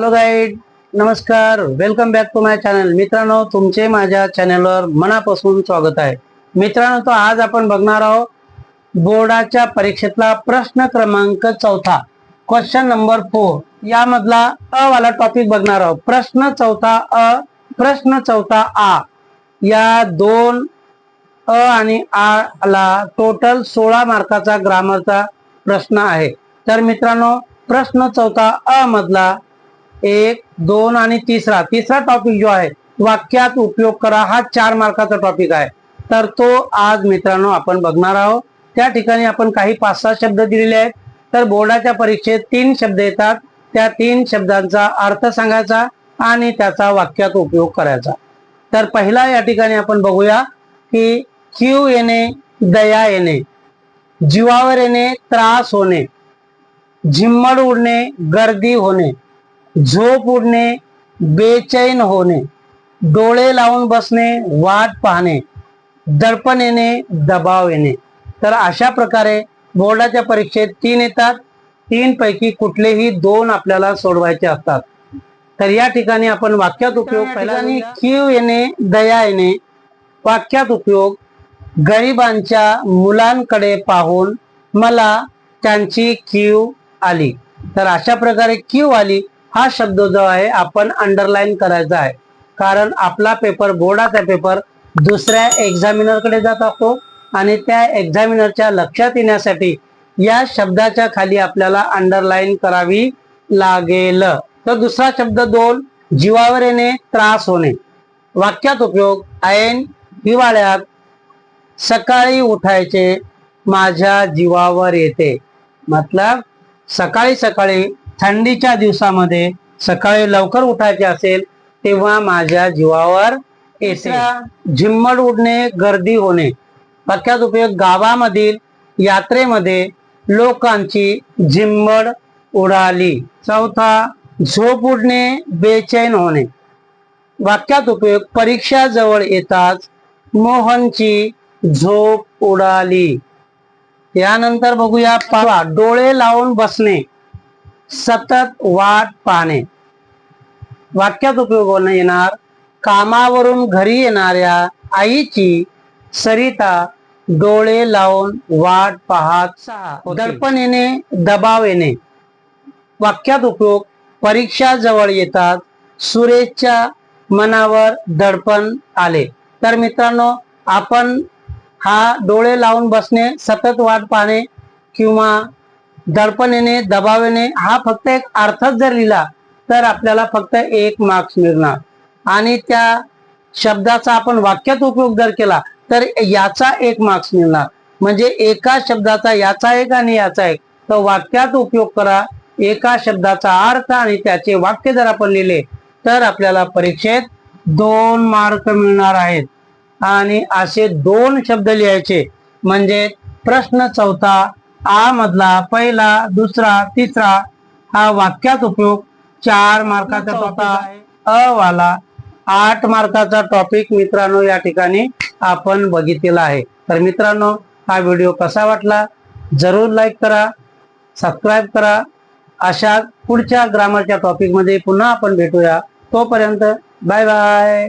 Hello guide नमस्कार. Welcome back to my channel मित्रांनो तुमचे माझ्या चॅनलवर मनापासून स्वागत आहे. मित्रांनो तो आज आपण बघणार आहोत बोर्डाच्या परीक्षेतला प्रश्न क्रमांक चौथा क्वेश्चन नंबर फोर यामधला अ वाला टॉपिक बघणार आहोत. प्रश्न चौथा अ प्रश्न चौथा आ. या दोन अ आणि आ ला टोटल सोळा मार्काचा ग्रामरचा प्रश्न आहे. तर मित्रांनो प्रश्न चौथा अ मधला एक दोन आणि तिसरा. तिसरा टॉपिक जो आहे वाक्यात उपयोग करा. हा चार मार्काचा टॉपिक आहे. तर तो आज मित्रांनो आपण बघणार आहोत. त्या ठिकाणी आपण काही पाच सहा शब्द दिलेले आहेत. तर बोर्डाच्या परीक्षेत तीन शब्द येतात. त्या तीन शब्दांचा अर्थ सांगायचा आणि त्याचा वाक्यात उपयोग करायचा. तर पहिला या ठिकाणी आपण बघूया की क्यू येणे दया येणे जीवावर येणे त्रास होणे झिम्मड उडणे गर्दी होणे. झोप उडणे बेचैन होणे डोळे लावून बसणे वाट पाहणे दडपण येणे दबाव येणे. तर अशा प्रकारे बोर्डाच्या परीक्षेत तीन येतात. तीन पैकी कुठलेही दोन आपल्याला सोडवायचे असतात. तर या ठिकाणी आपण वाक्यात उपयोग पहिला क्यू येणे दया येणे. वाक्यात उपयोग गरिबांच्या मुलांकडे पाहून मला त्यांची क्यू आली. तर अशा प्रकारे क्यू आली. हा शब्द जो आहे आपण अंडरलाईन करायचा आहे. कारण आपला पेपर बोर्डाचा पेपर दुसऱ्या एक्झामिनरकडे जात असतो आणि त्या एक्झामिनरच्या लक्षात येण्यासाठी या शब्दाच्या खाली आपल्याला अंडरलाईन करावी लागेल. तर दुसरा शब्द दोन जीवावर येणे त्रास होणे. वाक्यात उपयोग ऐन हिवाळ्यात सकाळी उठायचे माझ्या जीवावर येते. मतलब सकाळी सकाळी थंडीच्या दिवसामध्ये सकाळी लवकर उठायचे असेल तेव्हा माझ्या जीवावर येते. झिम्मड उडणे गर्दी होणे. वाक्यात उपयोग गावामधील यात्रेमध्ये लोकांची झिम्मड उडाली. चौथा झोप उडणे बेचैन होणे. वाक्यात उपयोग परीक्षा जवळ येताच मोहनची झोप उडाली. यानंतर बघूया पावा डोळे लावून बसणे. सतत वाट पाहणे. वाक्यात उपयोग येणार कामावरून घरी येणाऱ्या आईची सरिता डोळे लावून वाट पाहत दर्पण येणे दबाव येणे वाक्यात उपयोग परीक्षा जवळ येतात सुरेशच्या मनावर दडपण आले. तर मित्रांनो आपण हा डोळे लावून बसणे सतत वाट पाहणे किंवा दडपण येणे दबाव येणे हा फक्त एक अर्थच जर लिहिला तर आपल्याला फक्त एक मार्क्स मिळणार. आणि त्या शब्दाचा आपण वाक्यात उपयोग जर केला तर याचा एक मार्क्स मिळणार. म्हणजे एका शब्दाचा याचा एक आणि याचा एक. तर वाक्यात उपयोग करा एका शब्दाचा अर्थ आणि त्याचे वाक्य जर आपण लिहिले तर आपल्याला परीक्षेत दोन मार्क मिळणार आहेत. आणि असे दोन शब्द लिहायचे म्हणजे प्रश्न चौथा आ मधला पहिला दुसरा तिसरा हा वाक्यात उपयोग. चार मार्काचा होता अ वाला. आठ मार्काचा टॉपिक मित्रांनो या ठिकाणी आपण बघितलेला आहे. तर मित्रांनो हा व्हिडिओ कसा वाटला? जरूर लाईक करा सबस्क्राईब करा. अशा पुढच्या ग्रामरच्या टॉपिकमध्ये पुन्हा आपण भेटूया. तोपर्यंत बाय बाय